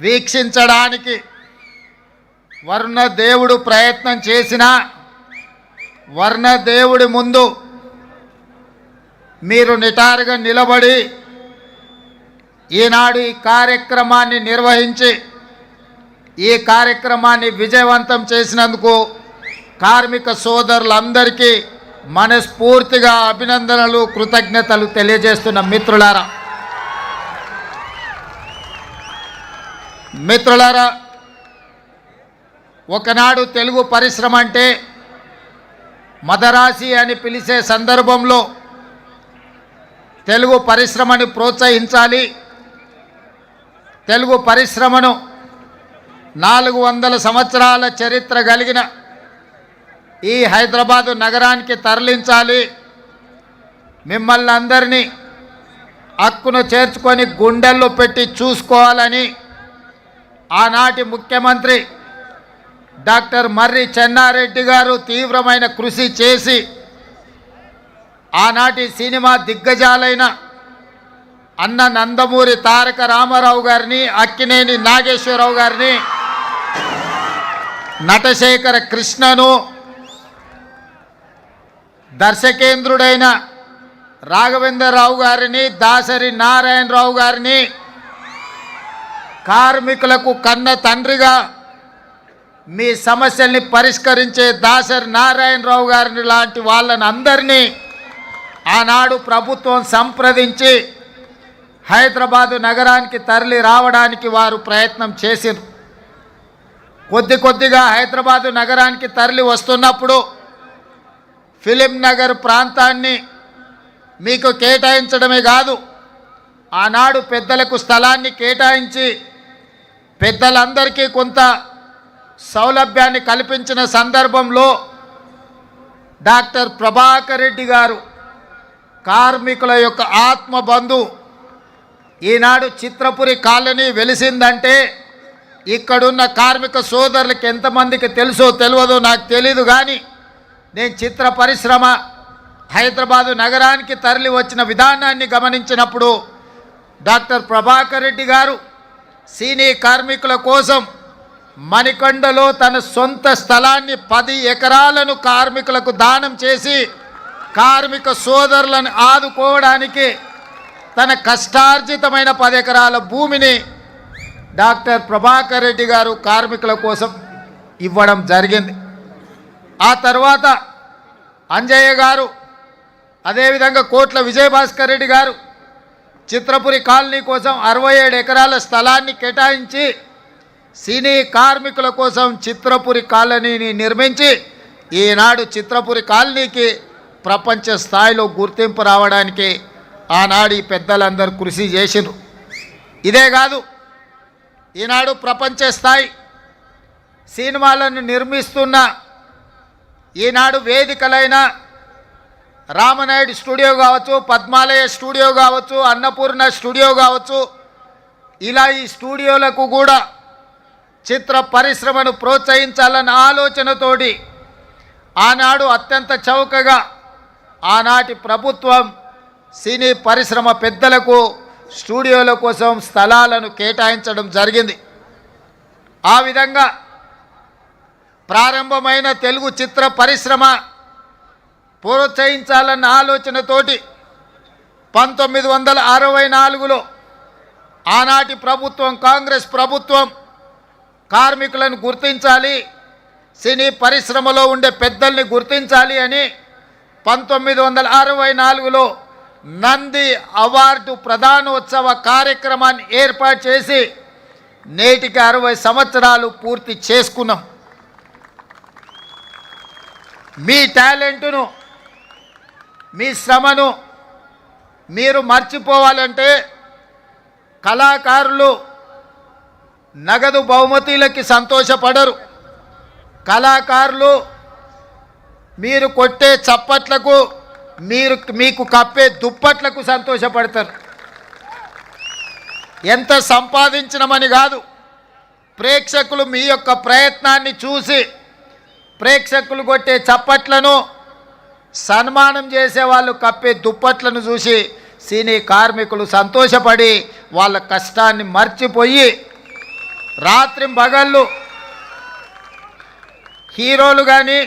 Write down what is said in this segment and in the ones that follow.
వీక్షించడానికి వర్ణ దేవుడు ప్రయత్నం చేసిన వర్ణ దేవుడి ముందు మీరు నిటారుగా నిలబడి ఈనాడు ఈ కార్యక్రమాన్ని నిర్వహించి ఈ కార్యక్రమాన్ని విజయవంతం చేసినందుకు కార్మిక సోదరులందరికీ మనస్ఫూర్తిగా అభినందనలు కృతజ్ఞతలు తెలియజేస్తున్న మిత్రులారా. మిత్రులారా ఒకనాడు తెలుగు పరిశ్రమ అంటే మదరాసి అని పిలిచే సందర్భంలో తెలుగు పరిశ్రమని ప్రోత్సహించాలి. తెలుగు పరిశ్రమను నాలుగు వందల సంవత్సరాల చరిత్ర కలిగిన ఈ హైదరాబాదు నగరానికి తరలించాలి. మిమ్మల్ని అందరినీ హక్కును చేర్చుకొని గుండెల్లో పెట్టి చూసుకోవాలని ఆనాటి ముఖ్యమంత్రి డాక్టర్ మర్రి చెన్నారెడ్డి గారు తీవ్రమైన కృషి చేసి ఆనాటి సినిమా దిగ్గజాలైన అన్న నందమూరి తారక రామారావు గారిని అక్కినేని నాగేశ్వరరావు గారిని నటశేఖర కృష్ణను దర్శకేంద్రుడైన రాఘవేంద్రరావు గారిని దాసరి నారాయణరావు గారిని కార్మికులకు కన్న తండ్రిగా మీ సమస్యల్ని పరిష్కరించే దాసరి నారాయణరావు గారిని లాంటి వాళ్ళని అందరినీ ఆనాడు ప్రభుత్వం సంప్రదించి హైదరాబాదు నగరానికి తరలి రావడానికి వారు ప్రయత్నం చేసింది కొద్ది కొద్దిగా హైదరాబాదు నగరానికి తరలి వస్తున్నప్పుడు ఫిలిం నగర్ ప్రాంతాన్ని మీకు కేటాయించడమే కాదు ఆనాడు పెద్దలకు స్థలాన్ని కేటాయించి పెద్దలందరికీ కొంత సౌలభ్యాన్ని కల్పించిన సందర్భంలో డాక్టర్ ప్రభాకర్ రెడ్డి గారు కార్మికుల యొక్క ఆత్మబంధు ఈనాడు చిత్రపురి కాలనీ వెలిసిందంటే ఇక్కడున్న కార్మిక సోదరులకు ఎంతమందికి తెలుసో తెలియదో నాకు తెలీదు కానీ నేను చిత్ర పరిశ్రమ హైదరాబాదు నగరానికి తరలి వచ్చిన విధానాన్ని గమనించినప్పుడు డాక్టర్ ప్రభాకర్ రెడ్డి గారు సీనీ కార్మికుల కోసం మణికొండలో తన సొంత స్థలాన్ని పది ఎకరాలను కార్మికులకు దానం చేసి కార్మిక సోదరులను ఆదుకోవడానికి తన కష్టార్జితమైన పది ఎకరాల భూమిని డాక్టర్ ప్రభాకర్ రెడ్డి గారు కార్మికుల కోసం ఇవ్వడం జరిగింది. ఆ తర్వాత అంజయ్య గారు అదేవిధంగా కోట్ల విజయభాస్కర్ రెడ్డి గారు చిత్రపురి కాలనీ కోసం అరవై ఏడు ఎకరాల స్థలాన్ని కేటాయించి సినీ కార్మికుల కోసం చిత్రపురి కాలనీని నిర్మించి ఈనాడు చిత్రపురి కాలనీకి ప్రపంచ స్థాయిలో గుర్తింపు రావడానికి ఆనాడు ఈ పెద్దలందరూ కృషి చేసిండ్రు. ఇదే కాదు ఈనాడు ప్రపంచ స్థాయి సినిమాలను నిర్మిస్తున్న ఈనాడు వేదికలైన రామనాయుడు స్టూడియో కావచ్చు పద్మాలయ స్టూడియో కావచ్చు అన్నపూర్ణ స్టూడియో కావచ్చు ఇలా ఈ స్టూడియోలకు కూడా చిత్ర పరిశ్రమను ప్రోత్సహించాలన్న ఆలోచనతోటి ఆనాడు అత్యంత చౌకగా ఆనాటి ప్రభుత్వం సినీ పరిశ్రమ పెద్దలకు స్టూడియోల కోసం స్థలాలను కేటాయించడం జరిగింది. ఆ విధంగా ప్రారంభమైన తెలుగు చిత్ర పరిశ్రమ ప్రోత్సహించాలన్న ఆలోచనతోటి పంతొమ్మిది వందల అరవై నాలుగులో ఆనాటి ప్రభుత్వం కాంగ్రెస్ ప్రభుత్వం కార్మికులను గుర్తించాలి సినీ పరిశ్రమలో ఉండే పెద్దల్ని గుర్తించాలి అని పంతొమ్మిది వందల అరవై నాలుగులో నంది అవార్డు ప్రధానోత్సవ కార్యక్రమాన్ని ఏర్పాటు చేసి నేటికి అరవై సంవత్సరాలు పూర్తి చేసుకున్నాం. మీ టాలెంటును మీ శ్రమను మీరు మర్చిపోవాలంటే కళాకారులు నగదు బహుమతులకి సంతోషపడరు. కళాకారులు మీరు కొట్టే చప్పట్లకు మీరు మీకు కప్పే దుప్పట్లకు సంతోషపడతారు. ఎంత సంపాదించినమని కాదు ప్రేక్షకులు మీ యొక్క ప్రయత్నాన్ని చూసి ప్రేక్షకులు కొట్టే చప్పట్లను సన్మానం చేసే వాళ్ళు కప్పే దుప్పట్లను చూసి సినీ కార్మికులు సంతోషపడి వాళ్ళ కష్టాన్ని మర్చిపోయి రాత్రి పగళ్ళు హీరోలు కానీ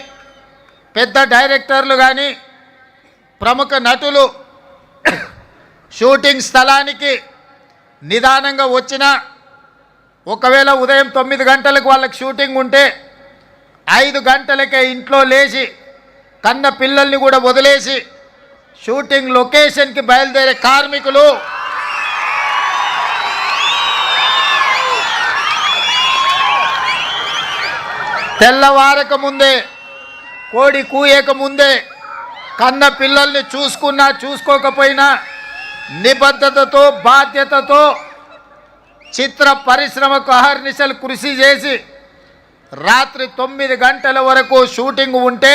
పెద్ద డైరెక్టర్లు కానీ ప్రముఖ నటులు షూటింగ్ స్థలానికి నిదానంగా వచ్చిన ఒకవేళ ఉదయం తొమ్మిది గంటలకు వాళ్ళకి షూటింగ్ ఉంటే ఐదు గంటలకే ఇంట్లో లేచి కన్న పిల్లల్ని కూడా వదిలేసి షూటింగ్ లొకేషన్కి బయలుదేరే కార్మికులు. తెల్లవారక ముందే కోడి కూయక ముందే కన్న పిల్లల్ని చూసుకున్నా చూసుకోకపోయినా నిబద్ధతతో బాధ్యతతో చిత్ర పరిశ్రమకు అహర్నిశలు కృషి చేసి రాత్రి తొమ్మిది గంటల వరకు షూటింగ్ ఉంటే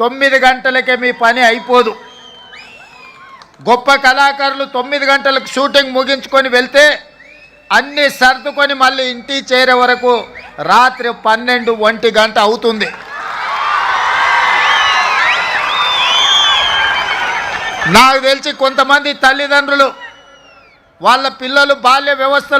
తొమ్మిది గంటలకే మీ పని అయిపోదు. గొప్ప కళాకారులు తొమ్మిది గంటలకు షూటింగ్ ముగించుకొని వెళ్తే అన్నీ సర్దుకొని మళ్ళీ ఇంటికి చేరే వరకు రాత్రి పన్నెండు ఒంటి గంట అవుతుంది. నాకు తెలిసి కొంతమంది తల్లిదండ్రులు వాళ్ళ పిల్లలు బాల్య వ్యవస్థలో